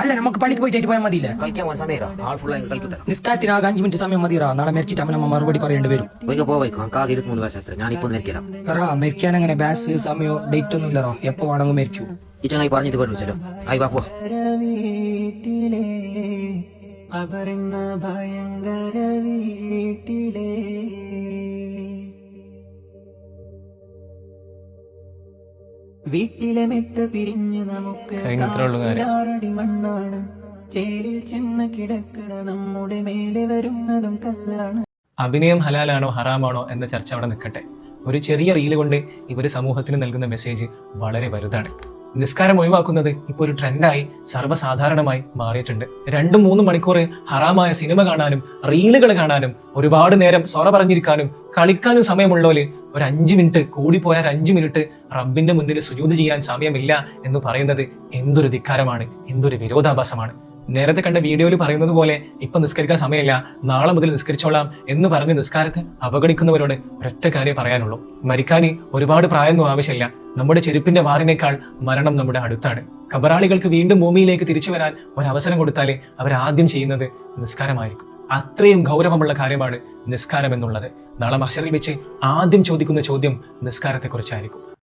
അല്ല നമുക്ക് പള്ളിക്ക് പോയിട്ട് പോയാൽ മതിയില്ല? കളിക്കാൻ പോകാൻ സമയരാ ആൾ കളിക്കട്ടെ. ആകെ അഞ്ച് മിനിറ്റ് സമയം നാളെ മരിച്ചിട്ട് അമ്മ മറുപടി പറയേണ്ടി വരും. പോയിക്കോ പോയിക്കോ. കാക്ക് ഇരുപത്തിമൂന്ന് വയസ്സ് എത്ര ഞാനിപ്പോ മരിക്കലാം. റാ മരിക്കാൻ അങ്ങനെ ബാസ് സമയോ ഡേറ്റ് ഒന്നും ഇല്ലറോ? എപ്പോ വേണമെങ്കിൽ മരിക്കൂ. ഈ ചങ്ങായി പറഞ്ഞത് പഠിച്ചല്ലോ ആയി വാ പോ. അപരങ്ങ ഭയങ്കര വീട്ടിലെ വീട്ടിലെ മെത്ത പിരിഞ്ഞു നമുക്ക് കാര്യം. മണ്ണാണ്. ചേരിൽ ചെന്ന് കിടക്കണ നമ്മുടെ മേലെ വരുന്നതും കല്ലാണ്. അഭിനയം ഹലാലാണോ ഹറാമാണോ എന്ന ചർച്ച അവിടെ നിൽക്കട്ടെ. ഒരു ചെറിയ റീൽ കൊണ്ട് ഇവർ സമൂഹത്തിന് നൽകുന്ന മെസ്സേജ് വളരെ വലുതാണ്. നിസ്കാരം ഒഴിവാക്കുന്നത് ഇപ്പോൾ ഒരു ട്രെൻഡായി സർവസാധാരണമായി മാറിയിട്ടുണ്ട്. രണ്ടും മൂന്നും മണിക്കൂർ ഹറാമായ സിനിമ കാണാനും റീലുകൾ കാണാനും ഒരുപാട് നേരം സൊറ പറഞ്ഞിരിക്കാനും കളിക്കാനും സമയമുള്ളവര് ഒരു അഞ്ച് മിനിറ്റ് കൂടിപ്പോയാൽ അഞ്ച് മിനിറ്റ് റബ്ബിന്റെ മുന്നിൽ സുജൂത് ചെയ്യാൻ സമയമില്ല എന്ന് പറയുന്നത് എന്തൊരു ധിക്കാരമാണ് എന്തൊരു വിരോധാഭാസമാണ്. നേരത്തെ കണ്ട വീഡിയോയിൽ പറയുന്നത് പോലെ ഇപ്പൊ നിസ്കരിക്കാൻ സമയമില്ല നാളെ മുതൽ നിസ്കരിച്ചോളാം എന്ന് പറഞ്ഞ് നിസ്കാരത്തെ അവഗണിക്കുന്നവരോട് ഒരൊറ്റ കാര്യം പറയാനുള്ളൂ. മരിക്കാൻ ഒരുപാട് പ്രായമൊന്നും ആവശ്യമില്ല. നമ്മുടെ ചെരുപ്പിന്റെ വാറിനേക്കാൾ മരണം നമ്മുടെ അടുത്താണ്. കബറാളികൾക്ക് വീണ്ടും ഭൂമിയിലേക്ക് തിരിച്ചു വരാൻ ഒരവസരം അവർ ആദ്യം ചെയ്യുന്നത് നിസ്കാരമായിരിക്കും. അത്രയും ഗൗരവമുള്ള കാര്യമാണ് നിസ്കാരം എന്നുള്ളത് നാളെ മഷറിൽ വെച്ച് ആദ്യം ചോദിക്കുന്ന ചോദ്യം നിസ്കാരത്തെക്കുറിച്ചായിരിക്കും.